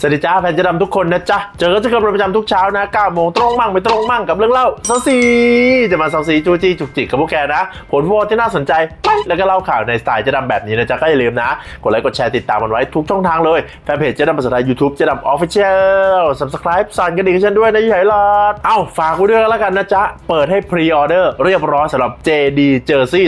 สวัสดีจ้าแฟนเจะดำทุกคนนะจ๊ะ เจอกันเจอกันเป็นประจำทุกเช้านะ9โมงตรงมั่งไม่ตรงมั่งกับเรื่องเล่าเซาซีจะมาเซาซีจูจี้จุกจิกกับพวกแกนะ ผลโหวตที่น่าสนใจไปแล้วก็เล่าข่าวในสไตล์เจะดำแบบนี้นะจ๊ะก็อย่าลืมนะ กดไลค์กดแชร์ติดตามมันไว้ทุกช่องทางเลย แฟนเพจเจะดำภาษาไทย YouTube เจะดำออฟฟิเชียล subscribe สั่นกระดิ่งฉันด้วยนะยี่ไหหลอดเอ้าฝากไว้ด้วยกันแล้วกันนะจ๊ะเปิดให้พรีออเดอร์เรียบร้อยสำหรับ JD Jersey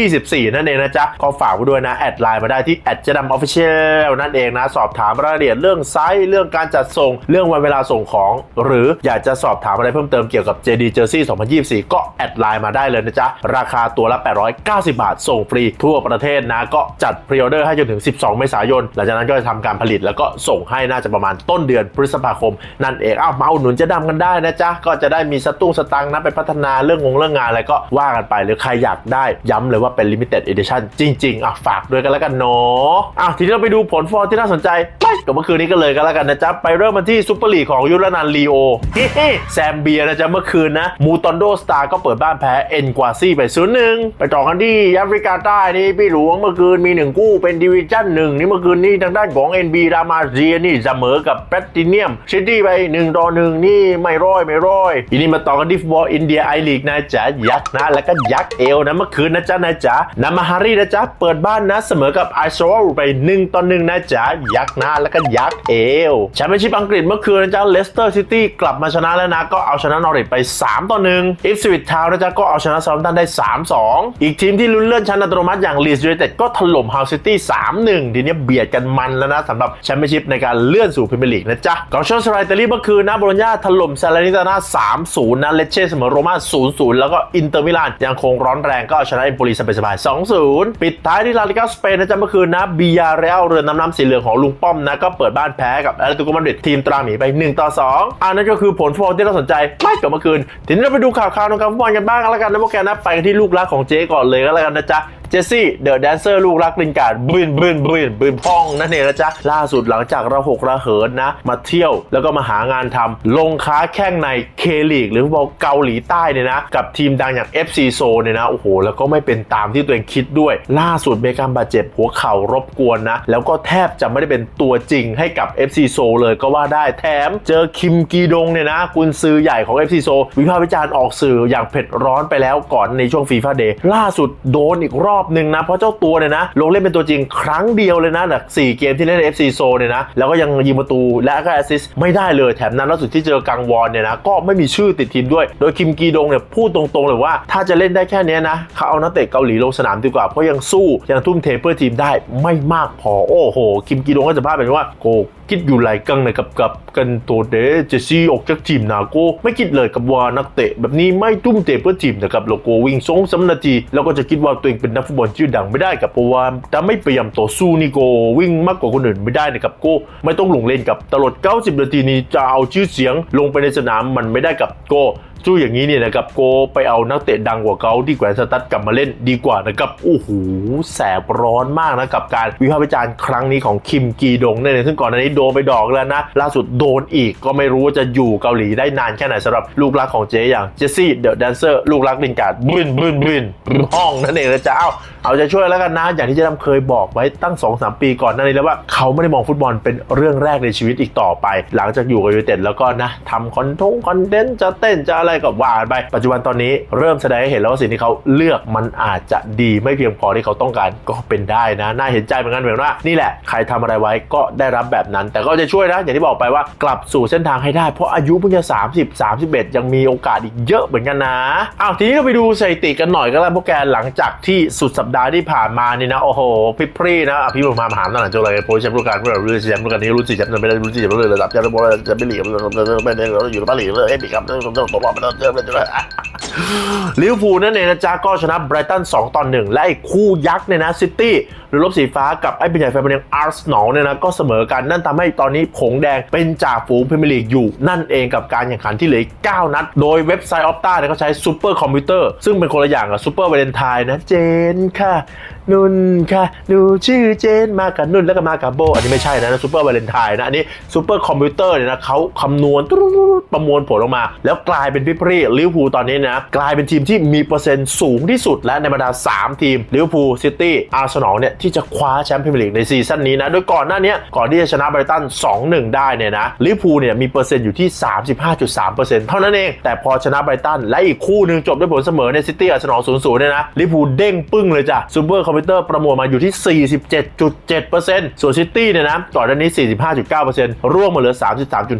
2024 นั่นเองนะจ๊ะก็ฝากไว้ด้วยนะแอดไลน์มาได้ที่แอดเจะดำออฟฟิเชียลนั่นเองนะสอบถามรายละเอียดเรื่องไซเรื่องการจัดส่ง เรื่องวันเวลาส่งของ หรืออยากจะสอบถามอะไรเพิ่มเติมเกี่ยวกับ JD Jersey 2024 ก็แอดไลน์มาได้เลยนะจ๊ะ ราคาตัวละ 890 บาท ส่งฟรีทั่วประเทศนะ ก็จัดพรีออเดอร์ให้จนถึง 12 เมษายน หลังจากนั้นก็จะทำการผลิตแล้วก็ส่งให้น่าจะประมาณต้นเดือนพฤษภาคม นั่นเองอ้าวมาอุดหนุนเจะดำกันได้นะจ๊ะ ก็จะได้มีสตุ้งสตังค์นะไปพัฒนาเรื่องงงเรื่องงานอะไรก็ว่ากันไปหรือใครอยากได้ย้ำเลยว่าเป็น limited edition จริงๆอะฝากด้วยกันแล้วกันเนาะอ้าวทีนี้เราไปดูผลฟอร์ที่น่าสนใจไปกับเมื่อคืนนี้กันเลยกันแล้วกันนะจ๊ะ ไปเริ่มกันที่ซุปเปอร์ลีกของยุรนันลีโอแซมเบียนะจ๊ะเมื่อคืนนะ มูตอนโดสตาร์ก็เปิดบ้านแพ้เอ็นกวาซี่ไปศูนย์หนึ่งไปต่อกันที่แอฟริกาใต้นี่พี่หลวงเมื่อคืนมีหนึ่งกู้เป็นดิวิชั่นหนึ่งนี่เมื่อคืนนี้ทางด้านของ NB รามาเซียนี่เสมอกับแพตติเนียมซิตี้ไป1ต่อ1นี่ไม่ร้อยไม่ร้อยทีนี้มาต่อกันที่ฟุตบอลอินเดียไอลีกนะจ๊ะยักษ์นะแล้วก็ยักษ์เอวนะเมื่อคืนนะจ๊ะนะจ๊ะนามาฮารีนะจ๊ะเปิดบ้านนะเสมอกับไอซลไป1ต่อ1นะจ๊ะยักษ์นะแล้วก็ยักษ์เอวแชมเปี้ยนชิพอังกฤษเมื่อคืนนะจ๊ะเลสเตอร์ซิตี้กลับมาชนะแล้วนะก็เอาชนะนอริทไป 3 ต่อ1อิฟสวิตทาวนะจ๊ะก็เอาชนะซาร์ตันได้ 3-2 อีกทีมที่ลุ้นเลื่อนชั้นอัตโนมัติอย่างลีสยูไนเต็ดก็ถล่มฮาวซิตี้3-1ทีนี้เบียดกันมันแล้วนะสำหรับแชมเปี้ยนชิพในการเลื่อนสู่พรีเมียร์ลีกนะจ๊ะกองเชียร์สไลเตอรี่เมื่อคืนนะโบโลญญาถล่มซาลานิตาน่า3-0นะเลเช่เสมอโรม่า0-0 แล้วก็อินเตอร์มิลานยังคงร้อนแรงก็เอาชนะเอมโปลีสบายๆ2-0 ปิดท้ายที่ลาลิกาสเปนนะจ๊ะเมื่อคืนนะบียาเรอัลเรือนน้ำน้ำสีเหลืองของลุงป้อมนะก็เปิดบ้านแพ้กับแอตเลติโกมาดริดทีมตราหมีไป 1 ต่อ 2อันนั้นก็คือผลฟุตบอลที่เราสนใจไม่กับเมื่อคืนทีนี้เราไปดูข่าวๆของการฟุตบอลกันบ้างแล้วกันนะพวกแกนะไปกันที่ลูกรักของเจ๊ก่อนเลยก็แล้วกันนะจ๊ะ เจสซี่เดอะแดนเซอร์ลูกรักลินการ์ดบืนบืนบืนบืนพ่องนั่นเองนะจ๊ะล่าสุดหลังจากระหกระเหินนะ มาเที่ยวแล้วก็มาหางานทำลงค้าแข่งในเคลีกหรือฟุตบอลเกาหลีใต้เนี่ยนะ กับทีมดังอย่าง FC โซเนี่ยนะ โอ้โห แล้วก็ไม่เป็นตามที่ตัวเองคิดด้วย ล่าสุดมีการบาดเจ็บหัวเข่ารบกวนนะ แล้วก็แทบจะไม่ได้เป็นตัวจริงให้กับ FC โซเลยก็ว่าได้แถมเจอคิมกีดงเนี่ยนะกุนซือใหญ่ของ FC โซวิพากษ์วิจารณ์ออกสื่ออย่างเผ็ดร้อนไปแล้วก่อนในช่วงฟีฟ่าเดย์ล่าสุดโดนอีกรอบหนึ่งนะ เพราะเจ้าตัวเนี่ยนะ ลงเล่นเป็นตัวจริงครั้งเดียวเลยนะจาก4เกมที่เล่นใน FC โซเนี่ยนะ แล้วก็ยังยิงประตูและก็แอสซิสต์ไม่ได้เลยแถมนั้นล่าสุดที่เจอกังวอนเนี่ยนะ ก็ไม่มีชื่อติดทีมด้วย โดยคิมกีดงเนี่ยพูดตรงๆเลยว่าถ้าจะเล่นได้แค่นี้นะเขาเอานักเตะเกาหลีลงสนามดีกว่าเพราะยังสู้ยังทุ่มเทเพื่อทีมได้ไม่มากพอโอ้โห คิมกีดงก็จะพาดแบบว่าโก คิดอยู่หลายกังเลยกับกับกันโตเดเจซี่ออกจากทีมนาโกไม่คิดเลยกับว่านักเตะ แบบนี้ไม่ทุ่มเทเพื่อทีมนะครับโลโกวิ่งสองสามนาที แล้วก็จะคิดว่าตัวเองเป็นนักฟุตบอลชื่อดังไม่ได้กับเพราะว่าถ้าไม่พยายามต่อสู้นี่โกวิ่งมากกว่าคนอื่นไม่ได้นะครับโกไม่ต้องลงเล่นกับตลอด 90 นาทีนี้จะเอาชื่อเสียงลงไปในสนามมันไม่ได้กับโก สู้อย่างนี้เนี่ยนะครับโกไปเอานักเตะดังกว่าเขาที่แขวนสตัดกลับมาเล่นดีกว่านะครับโอ้โหแสบร้อนมากนะกับการวิพากษ์วิจารณ์ครั้งนี้ของคิมกีดงเนี่ยซึ่งก่อนหน้านี้โดนไปดอกแล้วนะ ล่าสุดโดนอีกก็ไม่รู้ว่าจะอยู่เกาหลีได้นานแค่ไหนสำหรับลูกรักของเจอย่างเจสซี่เดอะแดนเซอร์ลูกรักลินการ์ดบึนบึนบึนห้องนั่นเองนะจ๊ะเอาเอาใจช่วยแล้วกันนะอย่างที่เจ๊ดำเคยบอกไว้ตั้ง 2-3 ปีก่อนหน้านี้แล้วว่าเขาไม่ได้มองฟุตบอลเป็นเรื่องแรกในชีวิตอีกต่อไป หลังจากอยู่กับยูไนเต็ดแล้วก็นะทำคอนทงคอนเทนต์จะเต้นจะอะไรไรก็ว่าไป ปัจจุบันตอนนี้เริ่มแสดงให้เห็นแล้วว่าสิ่งที่เขาเลือกมันอาจจะดีไม่เพียงพอที่เขาต้องการก็เป็นได้นะ น่าเห็นใจเหมือนกันเหมือนว่านี่แหละใครทำอะไรไว้ก็ได้รับแบบนั้น แต่ก็จะช่วยนะอย่างที่บอกไปว่ากลับสู่เส้นทางให้ได้ เพราะอายุเพิ่งจะ30 31 ยังมีโอกาสอีกเยอะเหมือนกันนะอ้าวทีนี้เราไปดูสถิติกันหน่อยก็แล้วพวกแกหลังจากที่สุดสัปดาห์ที่ผ่านมานี่นะโอ้โหพิพรีนะอะพี่บุญมามหาตลาดเจ้าเลยโพสต์แชมป์รุ่นการเพื่อรุ่นแชมป์รุ่นการนี้รุ่นสี่แชมป์ไม่ได้รุ่นสี่แชมป์เลยระดับแชมป์บอลจะไม่หลีกไม่ได้อยู่ในบ้านหลีกเลยเอ้ยปีกับต้องต้องตกรอบไปแล้วเจอเลยลิเวอร์พูลนั่นเองนะจ๊ะก็ชนะไบรตัน2ต่อ1และไอ้คู่ยักษ์เนี่ยนะซิตี้หรือลบสีฟ้ากับไอ้เป็นใหญ่แฟนบอลอย่างอาร์เซนอลเนี่ยนะก็เสมอกันนั่นทำให้ตอนนี้ผงแดงเป็นจ่าฝูงพรีเมียร์ลีกอยู่ นั่นเองกับการแข่งขันที่เหลือ9นัด โดยเว็บไซต์ออฟต้าเนี่ยเขาใช้ซูเปอร์คอมพิวเตอร์ซึ่งเป็นคนละอย่างกับซูเปอร์วาเลนไทน์นะเจนค่ะนุ่นค่ะหนูชื่อเจนมากับนุ่นแล้วก็มากับโบอันนี้ไม่ใช่นะซูเปอร์วาเลนไทน์นะอันนี้ซูเปอร์คอมพิวเตอร์เนี่ยนะเขาคำนวณประมวลผลออกมา แล้วกลายเป็นพิพรีลิเวอร์พูลตอนนี้นะกลายเป็นทีมที่มีเปอร์เซ็นต์สูงที่สุดและในบรรดา 3 ทีมลิเวอร์พูลซิตี้อาร์เซนอลเนี่ยที่จะคว้าแชมป์พรีเมียร์ลีกในซีซั่นนี้นะโดยก่อนหน้านี้ก่อนที่จะชนะไบรตัน 2-1 ได้เนี่ยนะลิเวอร์พูลเนี่ยมีเปอร์เซ็นต์อยู่ที่ 35.3%เท่านั้นเอง แต่พอชนะไบรตันและอีกคู่หนึ่งจบด้วยผลเสมอในซิตี้อาร์เซนอล0-0เนี่ยนะลิเวอร์พูลเด้งปึ้งเลยจ้ะซูเปอร์คอมพิวเตอร์ประมวลมาอยู่ที่ 47.7%ส่วนซิตี้เนี่ยนะก่อนหน้านี้ 45.9%ร่วงมาเหลือ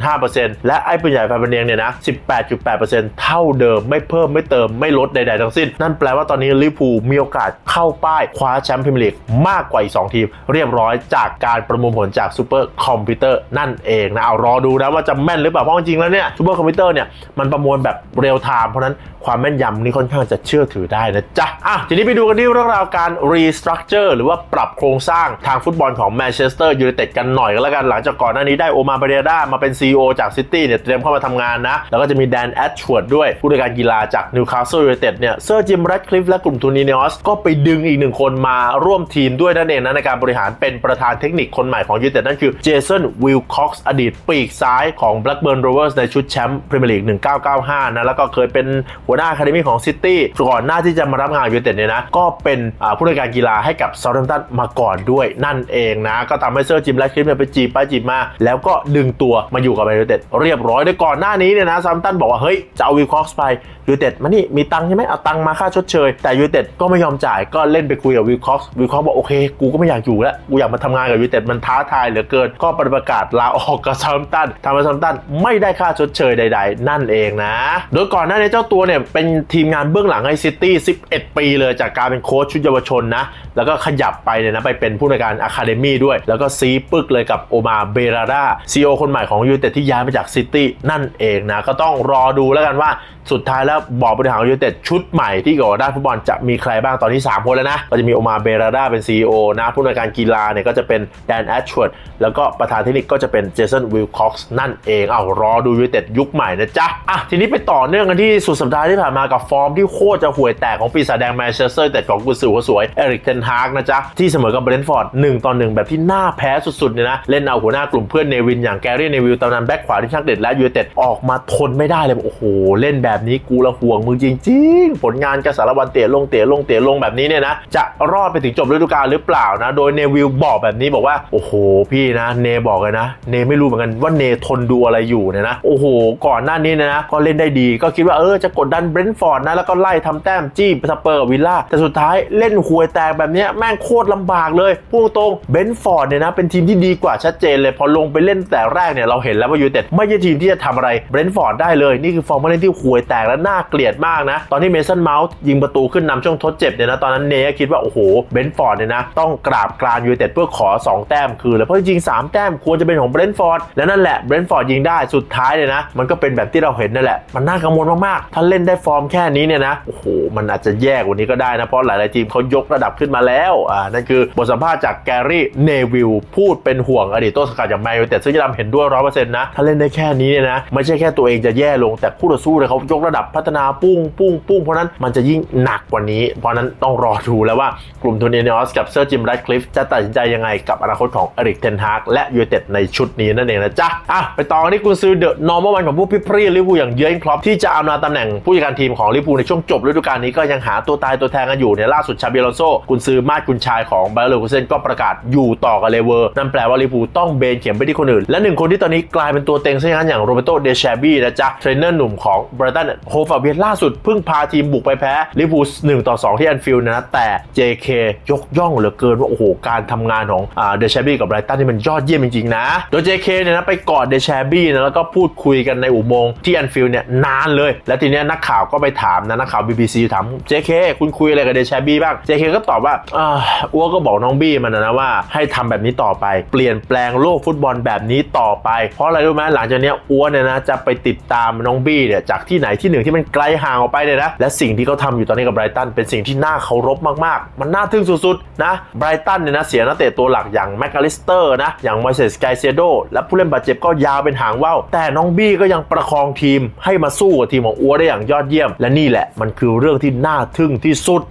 33.5%และไอ้ปืนใหญ่ฟบันเนียงเนี่ยนะ18.8%เท่าเดิมไม่เพิ่มไม่เติมไม่ลดใดๆทั้งสิ้น นั่นแปลว่าตอนนี้ลิเวอร์พูลมีโอกาสเข้าป้ายคว้าแชมป์พรีเมียร์ลีกมากกว่าอีก 2 ทีม เรียบร้อยจากการประมวลผลจากซูเปอร์คอมพิวเตอร์นั่นเองนะเอารอดูนะว่าจะแม่นหรือเปล่าเพราะจริงๆแล้วเนี่ยซูเปอร์คอมพิวเตอร์เนี่ยมันประมวลแบบเรียลไทม์เพราะนั้นความแม่นยำนี่ค่อนข้างจะเชื่อถือได้นะจ๊ะอะทีนี้ไปดูกันที่เรื่องราวการรีสตรัคเจอร์หรือว่าปรับโครงสร้างทางฟุตบอลของแมนเชสเตอร์ยูไนเต็ดกันหน่อยก็แล้วกันหลังจากก่อนหน้านี้ได้โอมาเบเรดามาเป็น CEO จากซิตี้เนี่ยเตรียมเข้ามาทำงานนะแล้วก็จะมีแดนแอดชวดด้วยผู้จัดการกีฬาจากนิวคาสเซิลยูไนเต็ดเนี่ยเซอร์จิมแรดคลิฟและกลุ่มทูนิเนอสก็ไปดึงอีกหนึ่งคนมาร่วมทีมด้วยนั่นเองนะในการบริหารเป็นประธานเทคนิคคนใหม่ของยูไนเต็ดนั่นคือเจสันวิลค็อกซ์อดีตปีกซ้ายของ Blackburn Rovers ในชุดแชมป์พรีเมียร์ลีก 1995 นะ แล้วก็เคยเป็นหัวหน้าคาเดมี่ของซิตี้ก่อนหน้าที่จะมารับงานยูไนเต็ดเนี่ยนะ ก็เป็นผู้จัดการกีฬาให้กับเซาท์แฮมป์ตันมาก่อนด้วยนั่นเองนะ ก็ทำให้เซอร์จิมแรดคลิฟเนี่ยไปจีบไปจีบมา แล้วก็ดึงตัวมาอยู่กับแมนยูไนเต็ดเรียบร้อยโดยก่อนหน้านี้เนี่ยนะเซาท์แฮมป์ตันบอกว่า เฮ้ยจะเอาวิลค็อกซ์ไป ยูเต็ดมานี่มีตังใช่ไหมเอาตังมาค่าชดเชย แต่ยูเต็ดก็ไม่ยอมจ่ายก็เล่นไปคุยกับวิลคอกซ์วิลคอกซ์บอกโอเค กูก็ไม่อยากอยู่แล้วกูอยากมาทำงานกับยูเต็ดมันท้าทายเหลือเกิน ก็ประกาศลาออกกับซา u มตันทำให้ซา u มตันไม่ได้ค่าชดเชยใด ๆ นั่นเองนะ โดยก่อนหน้านี้เจ้าตัวเนี่ยเป็นทีมงานเบื้องหลังให้ซิตี้ 11 ปีเลยจากการเป็นโค้ชชุดเยาวชนนะ แล้วก็ขยับไปเนี่ยนะไปเป็นผู้ในการอะคาเดมี่ด้วย แล้วก็ซีปึกเลยกับโอมาเบราดาซีอคนใหม่ของยูเต็ดที่ย้ายมาจากซิตี้นั่นเองนะก็ต้องรอดูแล้วกันว่าสุดท้ายแล้วบอร์ดบริหารของยูไนเต็ดชุดใหม่ที่เกี่ยวกับด้านฟุตบอลจะมีใครบ้างตอนนี้ 3 คนแล้วนะ ก็จะมีโอมาเบราดาเป็น CEO นะผู้ในวยการกีฬาเนี่ยก็จะเป็นแดนแอชชวดแล้วก็ประธานเทคนิคก็จะเป็นเจสันวิลค็อกซ์นั่นเองเอารอดูยูไนเต็ดยุคใหม่นะจ๊ะอะทีนี้ไปต่อเนื่องกันที่สุดสัปดาห์ที่ผ่านมากับฟอร์มที่โคตรจะห่วยแตกของปีศาจแดงแมนเชสเตอร์แต่ของกุนซือหัวสวยเอริกเทนฮากนะจ๊ะที่เสมอกับเบรนท์ฟอร์ด1ต่อ1แบบที่น่าแพ้สุดๆเนี่ยนะเล่นเอาหัวหน้ากลุ่มเพื่อนเนวินอย่างแกรี่เนวิลตำนานแบ็คขวาที่ช่างเด็ดและยูไนเต็ดออกมาทนไม่ได้เลยโอ้โหเล่นแบบนี้กูละห่วงมึงจริง ๆ ผลงานกระสารวันเตะลงเตะลงเตะลงแบบนี้เนี่ยนะจะรอดไปถึงจบฤดูกาลหรือเปล่านะ โดยเนวิลบอกแบบนี้บอกว่าโอ้โหพี่นะ เนบอกเลยนะ เนไม่รู้เหมือนกันว่าเนทนดูอะไรอยู่เนี่ยนะโอ้โห ก่อนหน้านี้นยนะก็เล่นได้ดี ก็คิดว่าเออจะกดดันเบรนท์ฟอร์ดนะแล้วก็ไล่ทำแต้มจี้สเปอร์วิลล่าแต่สุดท้ายเล่นหวยแตกแบบนี้แม่งโคตรลำบากเลยพูดตรงเบรนท์ฟอร์ดเนี่ยนะเป็นทีมที่ดีกว่าชัดเจนเลยพอลงไปเล่นแต่แรกเนี่ยเราเห็นแล้วว่ายูเต็ดไม่ใช่ทีมที่จะทำอะไรเบรนท์ฟอร์ดได้เลยนี่คือฟอร์มเล่นที่หวยแตกและน่าเกลียดมากนะ ตอนที่เมสันเมาส์ยิงประตูขึ้นนำช่วงทดเจ็บเนี่ยนะ ตอนนั้นเนก็คิดว่าโอ้โหเบนฟอร์ดเนี่ยนะ ต้องกราบกรานยูเต็ดเพื่อขอ 2 แต้มคืนเลยเพราะจริง3แต้มควรจะเป็นของเบรนฟอร์ดและนั่นแหละเบรนฟอร์ดยิงได้สุดท้ายเลยนะ มันก็เป็นแบบที่เราเห็นนั่นแหละมันน่ากังวลมากๆถ้าเล่นได้ฟอร์มแค่นี้เนี่ยนะโอ้โหมันอาจจะแย่กว่านี้ก็ได้นะเพราะหลายๆทีมเขายกระดับขึ้นมาแล้วอ่านั่นคือบทสัมภาษณ์จากแกรี่เนวิลพูดเป็นห่วงอดีตต้นสังกัดอย่างแมนยูเต็ดซึ่งจะทำเห็นด้วยร้อยเปอร์เซ็นต์นะถ้าเล่นได้แค่นี้เนี่ยนะไม่ใช่แค่ตัวเองจะแย่ลงแต่คู่ต่อสู้เนี่ยเขายกระดับพัฒนาปุ้งปุ้งปุ้งเพราะนั้นมันจะยิ่งหนักกว่านี้ เพราะนั้นต้องรอดูแล้วว่ากลุ่มทูเนเนอสกับเซอร์จิมแรคลิฟจะตัดสินใจยังไงกับอนาคตของเอริกเทนฮากและยูเต็ดในชุดนี้นั่นเองนะจ๊ะอะไปต่อกันที่กุนซือเดอะนอร์มอลวันของผู้พิพรีลิเวอร์พูลอย่างเยอร์เกนคล็อปที่จะอำนาจตำแหน่งผู้จัดการทีมของลิเวอร์พูลในช่วงจบฤดูกาลนี้ก็ยังหาตัวตายตัวแทนกันอยู่เนี่ยล่าสุดชาบิลอนโซกุนซือมาดกุนชายของไบร์เลอร์กุเซนก็ประกาศอยู่ต่อกับเลเวอร์นั่นแปลว่าลิเวอร์พูลต้องเบนเข็มไปที่คนอื่นและหนึ่งคนที่ตอนนี้กลายเป็นตัวเต็งซะอย่างนั้นอย่างโรเบโตเดชาบี้นะจ๊ะเทรนเนอร์หนุ่มของไบรตันโฮฟาเบียล่าสุดเพิ่งพาทีมบุกไปแพ้ลิเวอร์พูล1ต่อ 2 ที่แอนฟิลด์นะ แต่ JK ยกย่องเหลือเกินว่า โอ้โห การทำงานของเดชบี้กับไบรตันนี่มันยอดเยี่ยมจริง ๆ นะ โดย JK เนี่ยนะไปกอดเดชบี้นะ แล้วก็พูดคุยกันในอุโมงค์ที่แอนฟิลด์เนี่ยนานเลย และทีเนี้ยนักข่าวก็ไปถามนะนักข่าว BBC ถาม JK คุณคุยอะไรกับเดชบี้บ้าง JK ก็ตอบว่าอ่าอ้วก็บอกน้องบี้มันนะว่าให้ทำแบบนี้ต่อไป เปลี่ยนแปลงโลกฟุตบอลแบบนี้ต่อไป เพราะอะไรรู้ไหมหลังจากเนี้ยอ้วนเนี่ยนะจะไปติดตามน้องบี้เนี่ยจากที่ไหนที่หนึ่งที่มันไกลห่างออกไปเนี่ยนะ และสิ่งที่เขาทำอยู่ตอนนี้กับไบรตันเป็นสิ่งที่น่าเคารพมากๆ มันน่าทึ่งสุดๆนะไบรตันเนี่ยนะเสียนักเตะตัวหลักอย่างแมคคาลิสเตอร์นะอย่างมอยเซสไกเซโดและผู้เล่นบาดเจ็บก็ยาวเป็นหางว่าวแต่น้องบี้ก็ยังประคองทีมให้มาสู้กับทีมของอ้วได้อย่างยอดเยี่ยม และนี่แหละมันคือเรื่องที่น่าทึ่งที่สุด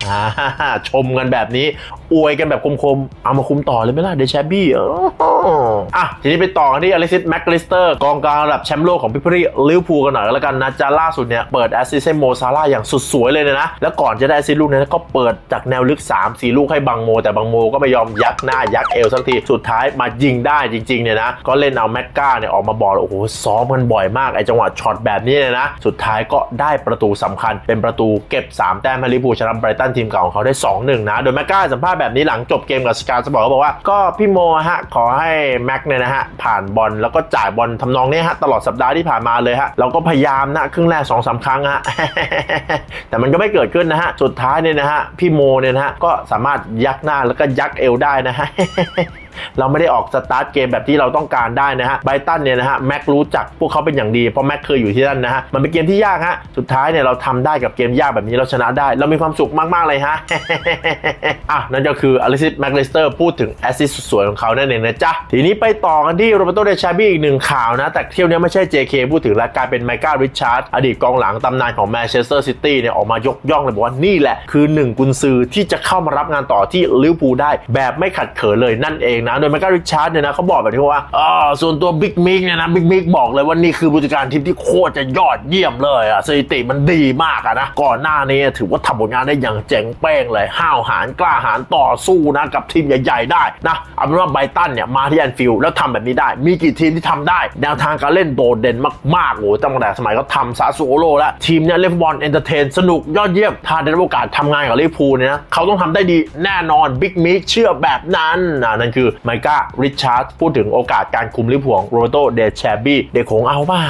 ชมกันแบบนี้ อวยกันแบบคมๆ เอามาคุมต่อเลยไหมล่ะเดชบี้เอออะทีนี้ไปต่อกันที่อเล็กซิสแม็กลิสเตอร์กองกลางระดับแชมป์โลกของพิพรีลิเวอร์พูลกันหน่อยแล้วกันนะจ้าล่าสุดเนี่ยเปิดแอสซิสให้โมซาร่าอย่างสุดสวยเลยนะ แล้วก่อนจะได้แอสซิสลูกนี้ก็เปิดจากแนวลึก 3 4 ลูกให้บังโม แต่บังโมก็ไม่ยอมยักหน้ายักเอวสักที สุดท้ายมายิงได้จริงๆเนี่ยนะ ก็เล่นเอาแม็กกาเนี่ยออกมาบอกเลโอ้โหซ้อมกันบ่อยมากไอจังหวะช็อตแบบนี้เนี่ยนะ สุดท้ายก็ได้ประตูสำคัญ เป็นประตูเก็บ 3 แต้มให้ลิเวอร์พูลชนะไบรตันทีมเก่าของเขาได้ 2-1 นะ โดยแม็กกาสัมภาษณ์แบบนี้หลังจบเกมกับสกาสปอร์ตก็บอกว่าก็พี่โมฮะขอให้แม็กเนี่ยนะฮะผ่านบอลแล้วก็จ่ายบอลทำนองนี้ฮะตลอดสัปดาห์ที่ผ่านมาเลยฮะเราก็พยายามนะครึ่งแรก2อสาครั้งฮะแต่มันก็ไม่เกิดขึ้นนะฮะ สุดท้ายเนี่ยนะฮะ พี่โมเนี่ยนะฮะ ก็สามารถยักหน้าแล้วก็ยักเอวได้นะฮะ เราไม่ได้ออกสตาร์ทเกมแบบที่เราต้องการได้นะฮะไบตันเนี่ยนะฮะแม็กรู้จักพวกเขาเป็นอย่างดีเพราะแม็กเคยอยู่ที่นั่นนะฮะมันเป็นเกมที่ยากฮะสุดท้ายเนี่ยเราทำได้กับเกมยากแบบนี้เราชนะได้ เรามีความสุขมาก ๆ เลยฮะอะนั่นก็คืออลิซิสแม็กเลสเตอร์พูดถึงแอสซิสต์สวยของเขานั่นเองนะจ๊ะทีนี้ไปต่อกันที่โรเบโตเดชาบี้อีกหนึ่งข่าวนะ แต่เที่ยวนี้ไม่ใช่ JK พูดถึงแล้วกลายเป็นไมค์การิชาร์ดอดีตกองหลังตำนานของแมนเชสเตอร์ซิตี้เนี่ยออกมายกย่องเลยบอกว่านี่แหละคือหนึ่งกุนซือที่จะเข้ามารับงานต่อที่ลิเวอร์พูลได้แบบไม่ขัดเขินเลยนั่นเองนะ โดยไมคการิชาร์ดเนี่ยนะเขาบอกแบบนี้ว่าอ่าส่วนตัวบิ๊กมิกเนี่ยนะบิ๊กมิกบอกเลยว่านี่คือผู้จัดการทีมที่โคตรจะยอดเยี่ยมเลยอะสถิติมันดีมากอะนะก่อนหน้านี้ถือว่าทำผลงานได้อย่างเจ๋งเป้งเลยห้าวหาญกล้าหาญต่อสู้นะกับทีมใหญ่ ๆ ได้นะเอาเป็นว่าไบตันเนี่ยมาที่แอนฟิลด์แล้วทำแบบนี้ได้ มีกี่ทีมที่ทำได้ แนวทางการเล่นโดดเด่นมากๆโอ้ตั้งแต่สมัยเขาทำซาซูโอโลแล้วทีมเนี่ยเล่นบอลเอนเตอร์เทนสนุกยอดเยี่ยม ถ้าได้โอกาสทำงานกับลิเวอร์พูลเนี่ยนะเขาต้องทำได้ดีแน่นอนบิ๊กมิกเชื่อแบบนั้นนะนั่นคือไมก้าริชาร์ดพูดถึงโอกาสการคุมลิเวของโรเบโตเดชบี้เด็กของเอาเปล่า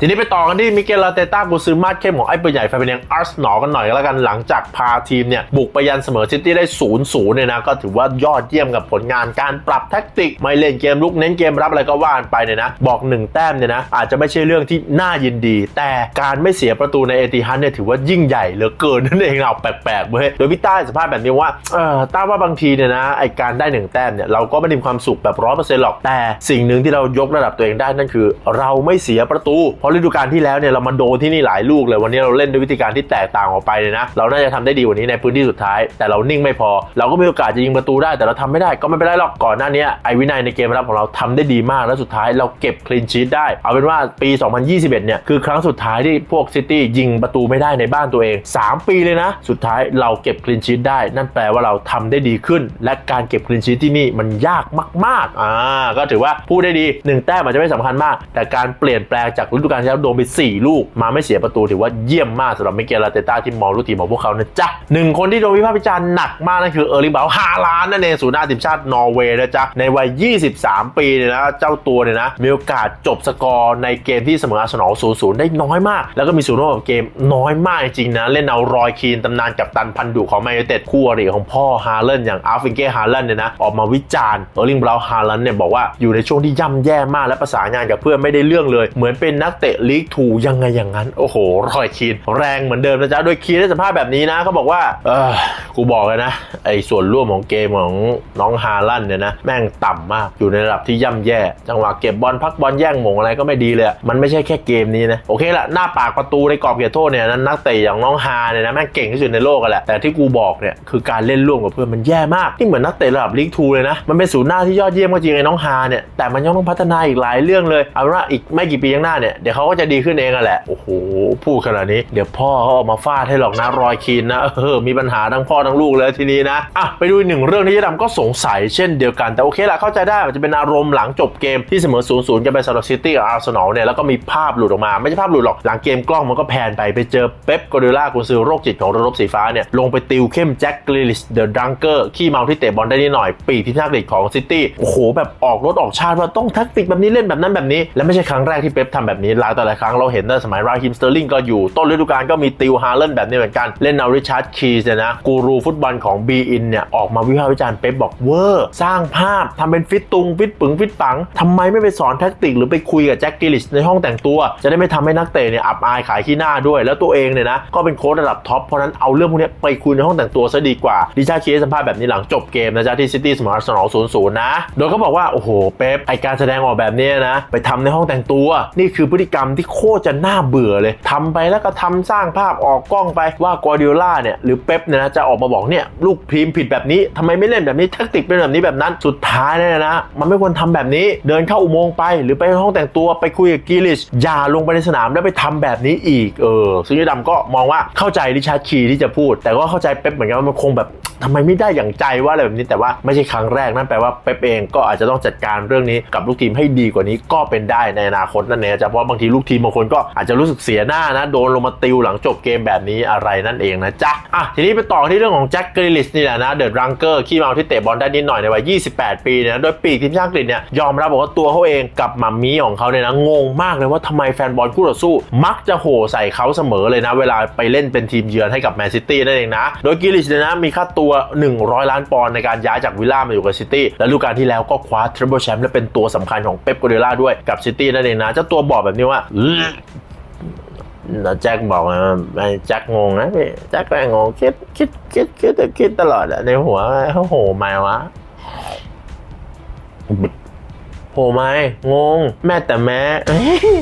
ทีนี้ไปต่อกันที่มิเกลลาเตต้ากุซือมาดเข้มของไอ้ปืนใหญ่ไฟเป็นยังอาร์สนอกันหน่อยก็แล้วกันหลังจากพาทีมเนี่ยบุกไปยันเสมอซิตี้ได้0ูนย์เนี่ยนะก็ถือว่ายอดเยี่ยมกับผลงานการปรับแท็กติก ไม่เล่นเกมลุกเน้นเกมรับอะไรก็ว่านไปเนี่ยนะบอก 1 แต้มเนี่ยนะอาจจะไม่ใช่เรื่องที่น่ายินดี แต่การไม่เสียประตูในเอติฮันเนี่ยถือว่ายิ่งใหญ่เหลือเกินนั่นเองเราแปลกๆเว้ยโดยพี่ต้าสภาษณ์แบบนี้ว่าเออต้าว่าบางทีเนี่ยนะไอการได้หนึ่งแต้มเนี่ยเราก็ไม่ได้มีความสุขแบบร้อยเปอร์เซ็นต์หรอก แต่สิ่งหนึ่งที่เรายกระดับตัวเองได้นั่นคือ เราไม่เสียประตู เพราะฤดูกาลที่แล้วเนี่ยเรามาโดนที่นี่หลายลูกเลยวันนี้เราเล่นด้วยวิธีการที่แตกต่างออกไปเลยนะ เราน่าจะทำได้ดีกว่านี้ในพื้นที่สุดท้าย แต่เรานิ่งไม่พอ เราก็มีโอกาสจะยิงประตูได้ แต่เราทำไม่ได้ก็ไม่เป็นไรหรอกก่อนหน้านี้ไอวินัยในเกมรับของเราทำได้ดีมากแล้วสุดท้ายเราเก็บคลีนชีตได้ เอาเป็นว่าปี 2021 เนี่ยคือครั้งสุดท้ายที่พวกซิตี้ยิงประตูไม่ได้ในบ้านตัวเอง 3 ปีเลยนะ สุดท้ายเราเก็บคลีนชีตได้ นั่นแปลว่าเราทำได้ดีขึ้น และการเก็บคลีนชีตที่นี่มันยากมากๆอ่าก็ถือว่าพูดได้ดีหนึ่งแต้มอาจจะไม่สำคัญมาก แต่การเปลี่ยนแปลงจากฤดูกาลที่แล้วโดนไป 4 ลูก มาไม่เสียประตูถือว่าเยี่ยมมากสำหรับมิเกลลาเตต้าที่มองลูกทีมของพวกเขานะจ๊ะหนึ่งคนที่โดนวิพากษ์วิจารณ์หนักมากนั่นคือเออร์ลิงเบาฮาลานนั่นเองศูนย์หน้าทีมชาตินอร์เวย์นะจ๊ะในวัย 23 ปีเนี่ยนะเจ้าตัวเนี่ยนะมีโอกาสจบสกอร์ในเกมที่เสมออาร์เซนอล0-0 ได้น้อยมาก แล้วก็มีส่วนร่วมกับเกมน้อยมากจริงๆนะเล่นเอารอยคีนตำนานกับตันพันดุของแมนยูเต็ดคู่อริของพ่อฮาเลนอย่างอาร์ฟิงเก้ฮาเลนเนี่ยนะออกมาวิจารณ์เออร์ลิงเบาฮาลันเนี่ยบอกว่าอยู่ในช่วงที่ย่ำแย่มากและประสานงานกับเพื่อนไม่ได้เรื่องเลย เหมือนเป็นนักเตะลีกทูยังไงอย่างนั้น โอ้โหรอยคีนแรงเหมือนเดิมนะจ๊ะโดยคีนได้สัมภาษณ์แบบนี้นะเขาบอกว่าเออกูบอกเลยนะไอ้ส่วนร่วมของเกมของน้องฮาลันเนี่ยนะแม่งต่ำมากอยู่ในระดับที่ย่ำแย่ จังหวะเก็บบอลพักบอลแย่งหม่งอะไรก็ไม่ดีเลยมันไม่ใช่แค่เกมนี้นะโอเคละหน้าปากประตูในกรอบเขตโทษเนี่ยนั้นนักเตะอย่างน้องฮาเนี่ยนะแม่งเก่งที่สุดในโลกกันแหละแต่ที่กูบอกเนี่ยคือการเล่นร่วมกับเพื่อนมันแย่มากนี่เหมือนนักเตะระดับลีกทูเลยนะมันเป็นศูนย์หน้าที่ยอดเยี่ยมก็จริงไอ้น้องฮาเนี่ยแต่มันยังต้องพัฒนาอีกหลายเรื่องเลยเอาว่าอีกไม่กี่ปีข้างหน้าเนี่ยเดี๋ยวเขาก็จะดีขึ้นเองอะแหละโอ้โหพูดขนาดนี้เดี๋ยวพ่อเขาออกมาฟาดให้หรอกนะรอยคีนนะเออมีปัญหาทั้งพ่อทั้งลูกเลยทีนี้นะอะไปดูอีกหนึ่งเรื่องที่ยดำก็สงสัยเช่นเดียวกันแต่โอเคละเข้าใจได้มันจะเป็นอารมณ์หลังจบเกมที่เสมอ0ูนย์กันไปสำหรับซิตี้กับอาร์เซนอลเนี่ยแล้วก็มีภาพหลุดออกมาไม่ใช่ภาพหลุดหรอกหลังเกมกล้องมันก็แพนไปไปเจอเป๊ปกอริล่ากุนซือโรคจิตของระบบสีฟ้าเนี่ยลงไปติวเข้มแจ็คกริลิสเดอะดังเกอร์ขี้เมาที่เตะบอลได้นิดหน่อยปีที่ทักติกของซิตี้โอ้โหแบบออกรถออกชาติว่าต้องแท็กติกแบบนี้เล่นแบบนั้นแบบนี้ และไม่ใช่ครั้งแรกที่เป๊ปทำแบบนี้หลายต่อหลายครั้งเราเห็นตั้งสมัยราฮิมสเตอร์ลิงก็อยู่ต้นฤดูกาลก็มีติวฮาร์เลนแบบนี้เหมือนกันเล่นเอาริชาร์ดคีสเนี่ยนะกูรูฟุตบอลของบีอินเนี่ยออกมาวิพากษ์วิจารณ์เป๊ปบอกเวอร์สร้างภาพทำเป็นฟิตตุงฟิตปึงฟิตปังทำไมไม่ไปสอนแท็กติกหรือไปคุยกับแจ็คกิลิชในห้องแต่งตัว จะได้ไม่ทำให้นักเตะเนี่ยอับอายขายขี้หน้าด้วย แล้วตัวเองเนี่ยนะก็เป็นโค้ชระดับท็อปเพราะนั้นเอาเรื่องพวกนี้ไปคุยในห้องแต่งตัวซะดีกว่าดิชาร์ดคีสสัมภาษณ์แบบนี้หลังจบเกมนะจ๊ะที่ซิตี้เสมออาร์เซนอล0 0 นะ โดยเขาบอกว่า โอ้โห เป๊ปไอการแสดงออกแบบนี้นะ ไปทำในห้องแต่งตัว นี่คือพฤติกรรมที่โคตรจะน่าเบื่อเลยทำไปแล้วก็ทำสร้างภาพออกกล้องไปว่ากวาดิโอล่าเนี่ย หรือเป๊ปเนี่ยนะ จะออกมาบอกเนี่ย ลูกทีมพ์ผิดแบบนี้ทำไมไม่เล่นแบบนี้แทคติกเป็นแบบนี้แบบนั้นสุดท้ายเนี่ยนะ มันไม่ควรทำแบบนี้เดินเข้าอุโมงค์ไป หรือไปห้องแต่งตัวไปคุยกับกีลิชอย่าลงไปในสนามแล้วไปทำแบบนี้อีกเออซึ่งยดำก็มองว่าเข้าใจริชาร์ดคีที่จะพูด แต่ก็เข้าใจเป๊ปเหมือนกันว่ามันคงแบบทำไมไม่ได้อย่างใจว่าอะไรแบบนี้แต่ว่าไม่ใช่ครั้งแรกนั่นแปลว่าเป๊ปเองก็อาจจะต้องจัดการเรื่องนี้กับลูกทีมให้ดีกว่านี้ก็เป็นได้ในอนาคตนั่นเองจะเพราะบางทีลูกทีมบางคนก็อาจจะรู้สึกเสียหน้านะโดนลงมาติวหลังจบเกมแบบนี้อะไรนั่นเองนะจ๊ะอะทีนี้ไปต่อที่เรื่องของแจ็คกริลิชนี่แหละนะเดอะรังเกอร์ขี้เมาที่เตะบอลได้นิดหน่อยในวัย 28 ปีเนี่ยนะโดยปีกทีมชาติอังกฤษเนี่ยยอมรับบอกว่าตัวเขาเองกับมัมมี่ของเขาเนี่ยนะงงมากเลยว่าทำไมแฟนบอลคู่ต่อสู้ มักจะโห่ใส่เขาเสมอเลยนะ เวลาไปเล่นเป็นทีมเยือนให้กับแมนซิตี้นั่นเองนะ โดยกิลิชเนี่ยนะมีค่าตัว 100 ล้านปอนด์ในการย้ายจากวิลล่ามาอยู่กับซิตี้และฤดูกาลที่แล้วก็คว้าทริปเปิลแชมป์และเป็นตัวสำคัญของเป๊ปกัวเดล่าด้วยกับซิตี้นั่นเองนะเจ้าตัวบอกแบบนี้ว่าแจ็คบอกว่าแจ็คงงนะพี่แจ็คแรงงคิดคิดคิดคิดคิดตลอดอะในหัวว่าเขาโหมาวะ โหไม่งง แม่แต่แม่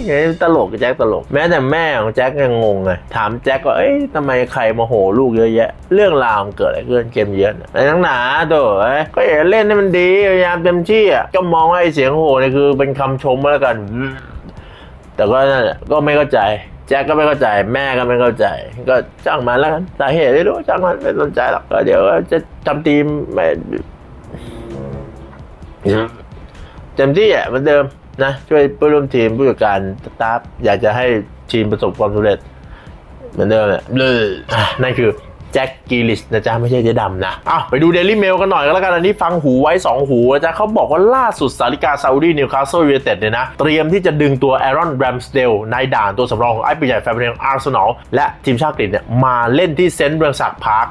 เอ้ยตลกแจ็คตลก แม้แต่แม่ของแจ็คยังงงเลยถามแจ็คว่าเอ้ยทำไมใครมาโหลูกเยอะแยะ เรื่องราวมันเกิดอะไรขึ้นเกมเยือนอะไรทั้งหนาโถ่เอ้ก็อย่าเล่นให้มันดีพยายามเต็มที่อะก็มองว่าไอ้เสียงโหนี่คือเป็นคำชมแล้วกัน แต่ก็นั่นแหละก็ไม่เข้าใจแจ็คก็ไม่เข้าใจแม่ก็ไม่เข้าใจ ก็จ้างมันแล้วกันสาเหตุไม่รู้จ้างมันไม่สนใจหรอกก็เดี๋ยวจะจำทีมไม่ เต็มที่อะเหมือนเดิมนะช่วยผู้ร่วมทีมผู้จัดการสตาฟอยากจะให้ทีมประสบความสำเร็จเหมือนเดิมแหละเลยอะนั่นคือ แจ็คกีลิชนะจ๊ะ ไม่ใช่เจ๊ดำนะอ้าวไปดูเดลี่เมลกันหน่อยก็แล้วกัน อันนี้ฟังหูไว้ 2 หูนะจ๊ะเขาบอกว่าล่าสุดสาริกาซาอุดีนิวคาสเซิลยูไนเต็ดเนี่ยนะ เตรียมที่จะดึงตัวแอรอนแรมสเดลนายด่านตัวสำรองของไอ้ปีใหญ่แฟนเพลงอาร์เซนอลและทีมชาติอังกฤษเนี่ยมาเล่นที่เซนต์เบืองศักดิ์พาร์ค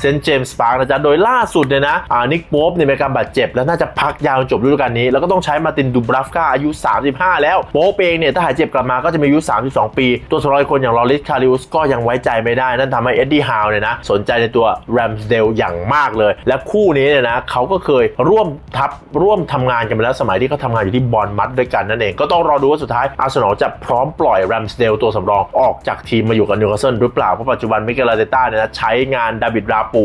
เซนต์เจมส์พาร์คนะจ๊ะโดยล่าสุดเนี่ยนะอ่านิกโป๊ปเนี่ยมีอาการบาดเจ็บ แล้วน่าจะพักยาวจบฤดูกาลนี้แล้วก็ต้องใช้มาตินดูบราฟกาอายุ 35 แล้วโป๊ปเองเนี่ยถ้าหายเจ็บกลับมาก็จะมีอายุ 32 ปี ตัวสำรองคนอย่างลอริสคาริอุสก็ยังไว้ใจไม่ได้นั่นทำให้เอ็ดดี้ฮาวเนี่ยนะสนใจในตัวแรมสเดลอย่างมากเลย และคู่นี้เนี่ยนะเขาก็เคยร่วมทัพร่วมทำงานกันมาแล้วสมัยที่เขาทำงานอยู่ที่บอลมัดด้วยกันนั่นเอง ก็ต้องรอดูว่าสุดท้ายอาร์เซนอลจะพร้อมปล่อยแรมสเดลตัวสำรองออกจากทีมมาอยู่กับนิวคาสเซิลหรือเปล่า เพราะปัจจุบันมิเกลอาร์เตต้าเนี่ยนะใช้งานดาบิดราปู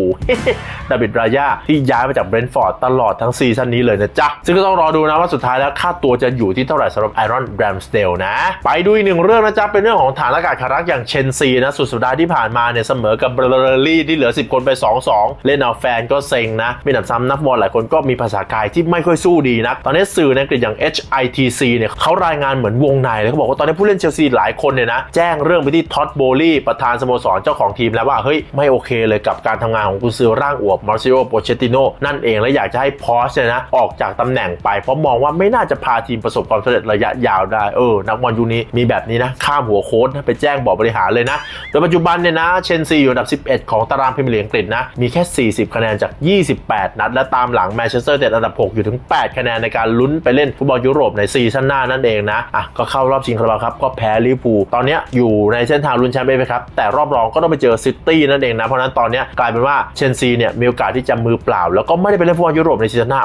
ดาบิดรายาที่ย้ายมาจากเบรนท์ฟอร์ดตลอดทั้งซีซั่นนี้เลยนะจ๊ะซึ่งก็ต้องรอดูนะว่าสุดท้ายแล้วค่าตัวจะอยู่ที่เท่าไหร่สำหรับไอรอนแรมสเดลนะ ไปดูอีกหนึ่งเรื่องนะจ๊ะเป็นเรื่องของฐานอากาศคารักอย่างเชนซีนะสุดสัปดาห์ที่ผ่านมาเนี่ยเสมอกับเบอร์ลี่ที่เหลือ 10 คนไป 2-2 เล่นเอาแฟนก็เซ็งนะมีหนำซ้ำนักบอลหลายคนก็มีภาษากายที่ไม่ค่อยสู้ดีนะตอนนี้สื่อในอังกฤษอย่าง HITC เนี่ยเขารายงานเหมือนวงในเลยเขาบอกว่าตอนนี้ผู้เล่นเชลซีหลายคนเนี่ยนะแจ้งเรื่องไปที่ท็อตโบลี่ประธานสโมสรเจ้าของทีมแล้วว่าเฮ้ยไม่โอเคเลยกับการทำงานของกุนซือร่างอวบมาร์ซิโอโปเชติโนนั่นเองและอยากจะให้พอสเนี่ยนะออกจากตำแหน่งไป เพราะมองว่าไม่น่าจะพาทีมประสบความสำเร็จระยะยาวได้เออนักบอลยุคนี้มีแบบนี้นะข้ามหัวโค้ชไปแจ้งบอกบริหารเลยนะโดยปัจจุบันเนี่ยนะเชนซีอยู่อันดับ11 ของตารางพรีเมียร์ลีกอังกฤษนะ มีแค่ 40 คะแนนจาก 28 นัด และตามหลังแมนเชสเตอร์เต็ดอันดับ 6 อยู่ถึง 8 คะแนนในการลุ้นไปเล่นฟุตบอลยุโรปในซีซั่นหน้านั่นเองนะ อะ ก็เข้ารอบชิงคาราบาครับ ก็แพ้ลิเวอร์พูล ตอนนี้อยู่ในเส้นทางลุ้นแชมป์เปี้ยนส์ครับ แต่รอบรองก็ต้องไปเจอซิตี้นั่นเองนะ เพราะนั้นตอนนี้กลายเป็นว่าเชนซีเนี่ยมีโอกาสที่จะมือเปล่า แล้วก็ไม่ได้ไปเล่นฟุตบอลยุโรปในซีซั่นหน้า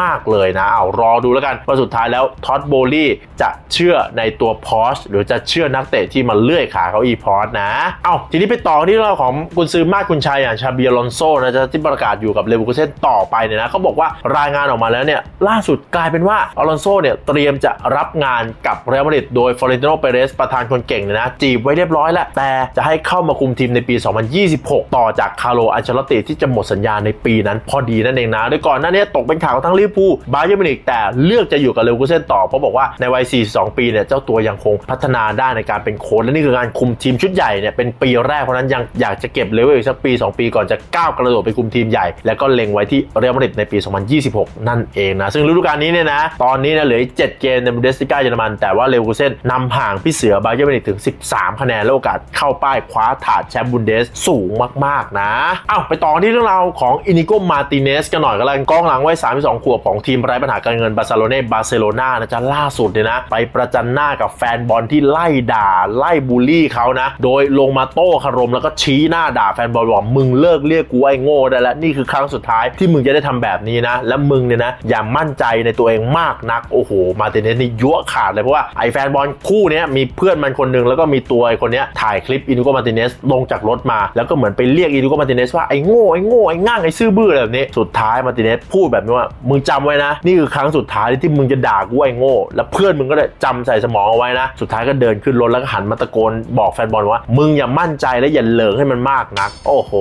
มาก ๆเลยนะ เอารอดูแล้วกันว่าสุดท้ายแล้วท็อตโบลี่จะเชื่อในตัวพอชหรือจะเชื่อนักเตะที่มาเลื่อยขาเขาอีพอสนะ เอ้าทีนี้ไปต่อที่เรื่องของกุนซือมากกุนชัยอย่างชาเบียลอนโซนะจะที่ประกาศอยู่กับเลเวอร์คูเซ่นต่อไปเนี่ยนะเขาบอกว่ารายงานออกมาแล้วเนี่ยล่าสุดกลายเป็นว่าอลอนโซเนี่ยเตรียมจะรับงานกับเรอัลมาดริดโดยฟลอเรนติโนเปเรสประธานคนเก่งเนี่ยนะจีบไว้เรียบร้อยแล้ว แต่จะให้เข้ามาคุมทีมในปี 2026 ต่อจากคาร์โลอันเชลติที่จะหมดสัญญาในปีนั้นพอดีนั่นเองนะโดยก่อนหน้านี้ตกเป็นข่าวทั้งลิเวอร์พูลบาเยิร์มิวนิกแต่เลือกจะอยู่กับเลเวอร์คูเซ่นต่อเพราะบอกว่าในวัย 42 ปีเนี่ยเจ้าตัวยังคงพัฒนาได้ในการเป็นโค้ชและนี่คือการคุมทีมชุดใหญ่เนี่ยเป็นปีแรกเพราะนั้นยังอยากจะเก็บเลเวลอีกสักปี 2 ปีก่อนจะก้าวกระโดดไปคุมทีมใหญ่ แล้วก็เล็งไว้ที่เรอัลมาดริดในปี 2026 นั่นเองนะ ซึ่งฤดูกาลนี้เนี่ยนะ ตอนนี้นี่ยเหลืออีก7เกมในบูเดสติก้าเยอรมัน แต่ว่าเลเวอร์คูเซ่นนำห่างพี่เสือบาเยิร์นมิวนิกถึง 13 คะแนนและโอกาสเข้าป้ายคว้าถาดแชมป์บุนเดสสูงมากๆนะอ้าวไปต่อที่เรื่องราวของอินิโกมาติเนสกันหน่อยก็แล้วกันกองหลังวัย32ขวบของทีมไร้ปัญหาการเงินบาร์เซโลนาบาร์เซโลนานะจ๊ะล่าสุดเนี่ยนะ ไปประจันหน้ากับแฟนบอลที่ไล่ด่าไล่บูลลี่เขานะ โดยลงมาโต้คารมแล้วก็ชี้หน้าด่าแฟนบอลบอกมึงเลิกเรียกกูไอ้โง่ได้แล้วนี่คือครั้งสุดท้ายที่มึงจะได้ทำแบบนี้นะ และมึงเนี่ยนะอย่ามั่นใจในตัวเองมากนักโอ้โห มาติเนสนี่ยั่วขาดเลยเพราะว่าไอ้แฟนบอลคู่นี้มีเพื่อนมันคนหนึ่งแล้วก็มีตัวไอ้คนนี้ถ่ายคลิปอินูโกมาติเนสลงจากรถมา แล้วก็เหมือนไปเรียกอินูโกมาติเนสว่าไอ้โง่ไอ้โง่ไอ้ง่างไอ้ซื่อบื้ออะไรแบบนี้สุดท้ายมาติเนสพูดแบบนี้ว่ามึงจำไว้นะ นี่คือครั้งสุดท้ายที่มึงจะด่ากูไอ้โง่ แล้วเพื่อนมึงก็เลยจำใส่สมองเอาไว้นะ สุดท้ายก็เดินขึ้นรถแล้วก็หันมาตะโกนบอกแฟนบอลว่า มึงอย่ามั่นใจและอย่าเหลิงให้มันมากนัก โอ้โห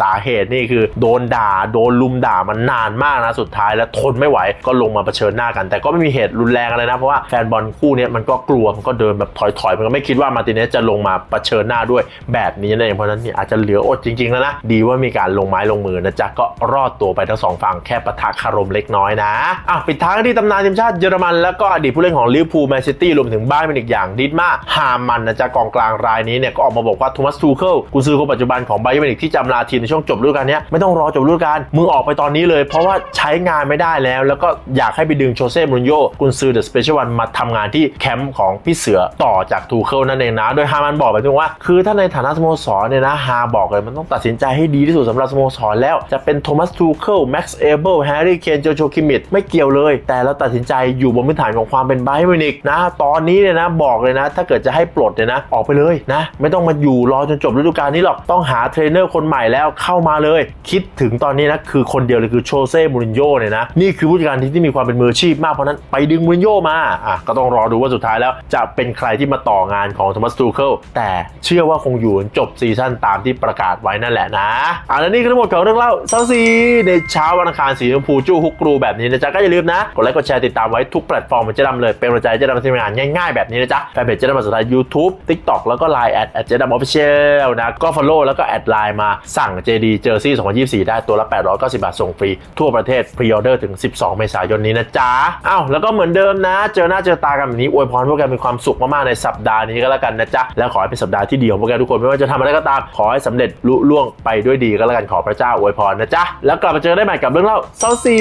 สาเหตุนี่คือโดนด่าโดนลุมด่ามันนานมากนะสุดท้ายแล้วทนไม่ไหวก็ลงมาเผชิญหน้ากัน แต่ก็ไม่มีเหตุรุนแรงอะไรนะเพราะว่าแฟนบอลคู่นี้มันก็กลัวมันก็เดินแบบถอยๆ มันก็ไม่คิดว่ามาติเนสจะลงมาเผชิญหน้าด้วยแบบนี้นั่นเองเพราะนั้นเนี่ยอาจจะเหลืออดจริงๆแล้วนะดีว่ามีการลงไม้ลงมือนะจ๊ะก็รอดตัวไปทั้งสองฝั่งแค่ปะทะคารมเล็กน้อยนะอะปิดท้ายที่ตำนานทีมชาติเยอรมันแล้วก็อดีตผู้เล่นของลิเวอร์พูลแมนซิตี้รวมถึงบ้านเป็นอีกอย่างดิดมาฮามันนะจ๊ะกองกลางรายนี้เนี่ยก็ออกมาบอกว่าโทมัสทูเคิลกุนซือคนปัจจุบันของไบเอร์มิวนิกที่จำลาทีมในช่วงจบฤดูกาลนี้ไม่ต้องรอจบฤดูกาลมึงออกไปตอนนี้เลย เพราะว่าใช้งานไม่ได้แล้ว แล้วก็อยากให้ไปดึงโชเซ่มูรินโญ่กุนซือเดอะสเปเชียลวันมาทำงานที่แคมป์ของพี่เสือต่อจากทูเคิลนั่นเองนะ โดยฮามันบอกแบบนี้ว่า คือถ้าในฐานะสโมสรเนี่ยนะฮาบอกเลยมันต้องตัดสินใจให้ดีที่สุดสำหรับสโมสรแล้วจะเป็นโทมัสทูเคิลแม็กซ์เอเบิลแฮร์รี่เคนโจโชคิมิดไม่เกี่ยวเลย แต่เราตัดสินใจอยู่บนพื้นฐานของความเป็นไบเอร์มิวนิกนะตอนนี้เนี่ยนะบอกเลยนะ ถ้าเกิดจะให้ปลดเนี่ยนะออกไปเลยนะไม่ต้องมาอยู่รอจนจบฤดูกาลนี้หรอกต้องหาเทรนเนอร์คนใหม่แล้วเข้ามาเลย คิดถึงตอนนี้นะคือคนเดียวเลยคือโชเซ่มูรินโญ่เนี่ยนะนี่คือผู้จัดการทีมที่มีความเป็นมืออาชีพมากเพราะนั้นไปดึงมูรินโญ่มาอะก็ต้องรอดูว่าสุดท้ายแล้วจะเป็นใครที่มาต่องานของโทมัสทูเคิลแต่เชื่อว่าคงอยู่จบซีซั่นตามที่ประกาศไว้นั่นแหละนะอะแล้วนี่คือทั้งหมดของเรื่องเล่าเซาซีในเช้าวันอังคารสีชมพูจู้ฮุกกรูแบบนี้นะจ๊ะก็อย่าลืมนะกดไลค์กดแชร์ติดตามไว้ทุกแพลตฟอร์มมันจะดำเลยเป็นกำลังใจเจะดำทำงานง่ายๆแบบนี้นะจ๊ะแฟนเพจเจะดำภาษาไทย YouTube TikTok แล้วก็ Line แอดแอดเจะดำออฟฟิเชียลนะก็ follow แล้วก็แอดไลน์มาสั่ง JD เจอร์ซี่2024 ได้ตัวละ 890 บาทส่งฟรี ทั่วประเทศพรีออเดอร์ถึง 12 เมษายนนี้นะจ๊ะอ้าวแล้วก็เหมือนเดิมนะ เจอหน้าเจอตากันแบบนี้อวยพรพวกแกมีความสุขมากๆในสัปดาห์นี้ก็แล้วกันนะจ๊ะแล้วขอให้เป็นสัปดาห์ที่ดีของพวกแกทุกคนไม่ว่าจะทำอะไรก็ตามขอให้สำเร็จลุล่วงไปด้วยดีก็แล้วกันขอพระเจ้าอวยพรนะจ๊ะแล้วกลับมาเจอได้ใหม่กับเรื่องเล่าเซาซี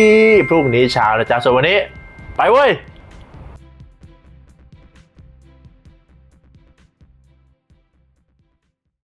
พรุ่งนี้เช้านะจ๊ะส่วนวันนี้ ไปเว้ย